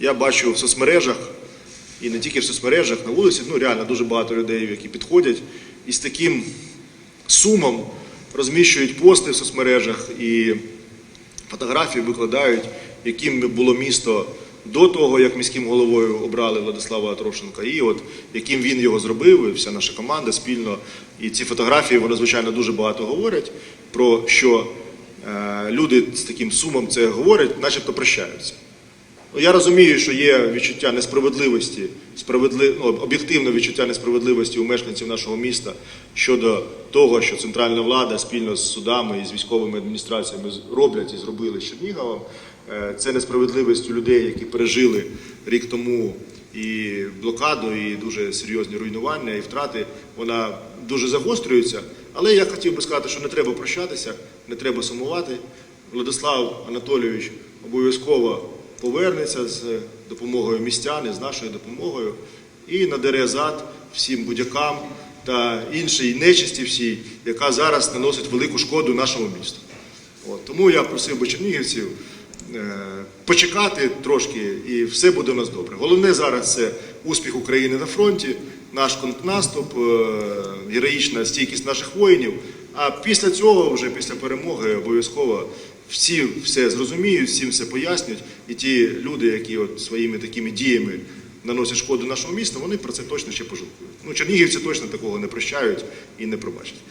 Я бачу в соцмережах, і не тільки в соцмережах, на вулиці, ну реально дуже багато людей, які підходять і з таким сумом розміщують пости в соцмережах і фотографії викладають, яким було місто до того, як міським головою обрали Владислава Трошенка, і от яким він його зробив, і вся наша команда спільно. І ці фотографії, вони, звичайно, дуже багато говорять про що е, люди з таким сумом це говорять, начебто прощаються. Я розумію, що є відчуття несправедливості, справедли... ну, об'єктивне відчуття несправедливості у мешканців нашого міста щодо того, що центральна влада спільно з судами і з військовими адміністраціями роблять і зробили з Черніговом. Е, Це несправедливість у людей, які пережили рік тому і блокаду, і дуже серйозні руйнування і втрати. Вона дуже загострюється. Але я хотів би сказати, що не треба прощатися, не треба сумувати. Владислав Анатолійович обов'язково повернеться з допомогою містян з нашою допомогою і надере зад всім будякам та іншій нечисті всій, яка зараз наносить велику шкоду нашому місту. От, тому я просив би чернігівців е, почекати трошки, і все буде у нас добре. Головне зараз це успіх України на фронті, наш контрнаступ, е, героїчна стійкість наших воїнів. А після цього, вже після перемоги, обов'язково всі все зрозуміють, всім все пояснюють. І ті люди, які от своїми такими діями наносять шкоду нашому місту, вони про це точно ще пожалкують. Ну, чернігівці точно такого не прощають і не пробачать.